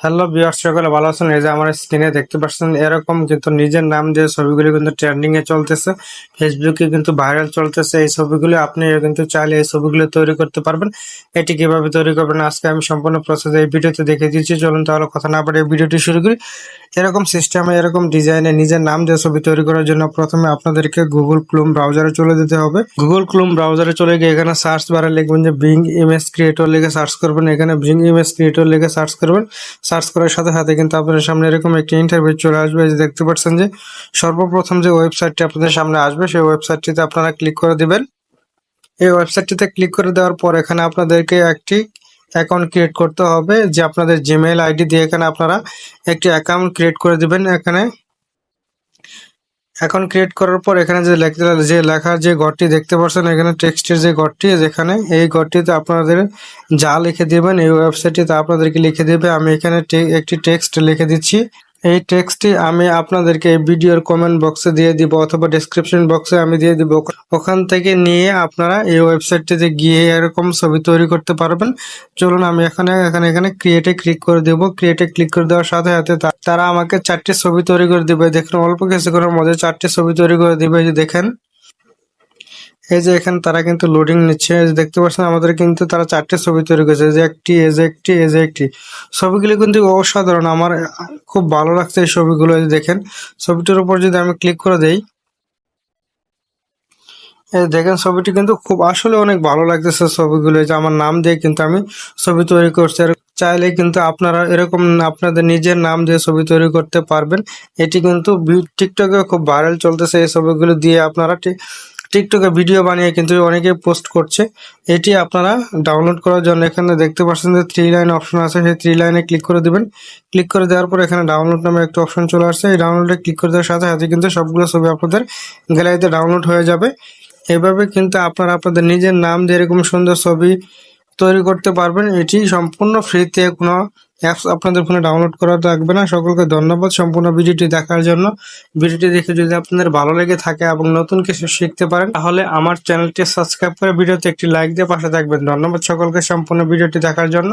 Hello বিয়ার সকলে ভালো আছেন? এই যে আমার স্ক্রিনে দেখতে পাচ্ছেন, এরকম কিন্তু নিজের নাম দিয়ে ছবিগুলি কিন্তু ট্রেন্ডিং এ চলতেছে। ফেসবুকে কিন্তু ভাইরাল চলতেছে। এই ছবিগুলি আপনি কিন্তু চাইলে এই ছবিগুলো তৈরি করতে পারবেন। এটি কীভাবে তৈরি করবেন, আজকে আমি সম্পূর্ণ প্রসেস এই ভিডিওতে দেখে দিচ্ছি। চলুন তাহলে কথা না এই ভিডিওটি শুরু করি। এরকম সিস্টেমে এরকম ডিজাইনে নিজের নাম দিয়ে ছবি তৈরি করার জন্য প্রথমে আপনাদেরকে গুগল ক্লুম ব্রাউজারে চলে যেতে হবে। গুগল ক্লুম ব্রাউজারে চলে গিয়ে এখানে সার্চ বারে লিখবেন যে বিং ইমেজ ক্রিয়েটর লিখে সার্চ করবেন। এখানে বিং ইমেজ ক্রিয়েটর লিখে সার্চ করবেন। সার্চ করার সাথে সাথে কিন্তু আপনাদের সামনে এরকম একটি ইন্টারভিউ চলে আসবে। যে দেখতে পাচ্ছেন যে, সর্বপ্রথম যে ওয়েবসাইটটি আপনাদের সামনে আসবে, সেই ওয়েবসাইটটিতে আপনারা ক্লিক করে দেবেন। এই ওয়েবসাইটটিতে ক্লিক করে দেওয়ার পর এখানে আপনাদেরকে একটি অ্যাকাউন্ট ক্রিয়েট করতে হবে, যে আপনাদের জিমেইল আইডি দিয়ে এখানে আপনারা একটি অ্যাকাউন্ট ক্রিয়েট করে দেবেন এখানে। অ্যাকাউন্ট ক্রিয়েট করার পর এখানে যে লেখা যে লেখার যে ঘরটি দেখতে পাচ্ছেন, এখানে টেক্সটের যে ঘরটি যেখানে এই ঘরটিতে আপনাদের যা লিখে দেবেন, এই ওয়েবসাইটটিতে আপনাদেরকে লিখে দেবে। আমি এখানে একটি টেক্সট লিখে দিচ্ছি। এই টেক্সটটি আমি আপনাদেরকে এই ভিডিওর কমেন্ট বক্সে দিয়ে দিব অথবা ডিসক্রিপশন বক্সে আমি দিয়ে দিব। ওখান থেকে নিয়ে আপনারা এই ওয়েবসাইটটিতে গিয়ে এরকম ছবি তৈরি করতে পারবেন। চলুন আমি এখানে এখানে এখানে ক্রিয়েটে ক্লিক করে দেবো। ক্রিয়েটে ক্লিক করে দেওয়ার সাথে সাথে তারা আমাকে চারটি ছবি তৈরি করে দিবে। দেখুন, অল্প কিছুক্ষণের মধ্যে চারটি ছবি তৈরি করে দিবে। দেখেন এই যে এখানে তারা কিন্তু লোডিং নিচ্ছে। দেখতে পাচ্ছেন, আমাদের কিন্তু তারা চারটে ছবি তৈরি করেছে। যে একটি যে একটি যে একটি। ছবিগুলি কিন্তু অসাধারণ। আমার খুব ভালো লাগছে এই ছবিগুলো দেখেন। ছবিটির উপর যদি আমি ক্লিক করে দেই দেখেন, ছবিটি কিন্তু খুব, আসলে অনেক ভালো লাগতেছে ছবিগুলো। যে আমার নাম দিয়ে কিন্তু আমি ছবি তৈরি করছি। আর চাইলে কিন্তু আপনারা এরকম আপনাদের নিজের নাম দিয়ে ছবি তৈরি করতে পারবেন। এটি কিন্তু টিকটকে খুব ভাইরাল চলতেছে। এই ছবিগুলো দিয়ে আপনারা টিকটকে ভিডিও বানিয়ে কিন্তু অনেকে পোস্ট করছে। এটি আপনারা ডাউনলোড করার জন্য এখানে দেখতে পাচ্ছেন যে থ্রি লাইন অপশন আছে। সেই থ্রি লাইনে ক্লিক করে দিবেন। ক্লিক করে দেওয়ার পর এখানে ডাউনলোড নামে একটা অপশন চলে আসছে। এই ডাউনলোডে ক্লিক করে দেওয়ার সাথে সাথে কিন্তু সবগুলো ছবি আপনাদের গ্যালারিতে ডাউনলোড হয়ে যাবে। এভাবে কিন্তু আপনারা আপনাদের নিজের নাম দিয়ে এরকম সুন্দর ছবি তৈরি করতে পারবেন, এটি সম্পূর্ণ ফ্রিতে কোনো অ্যাপস আপনাদের ফোনে ডাউনলোড করা থাকবে না। সকলকে ধন্যবাদ সম্পূর্ণ ভিডিওটি দেখার জন্য। ভিডিওটি দেখে যদি আপনাদের ভালো লেগে থাকে এবং নতুন কিছু শিখতে পারেন, তাহলে আমার চ্যানেলটি সাবস্ক্রাইব করে ভিডিওতে একটি লাইক দিয়ে পাশে থাকবেন। ধন্যবাদ সকলকে সম্পূর্ণ ভিডিওটি দেখার জন্য।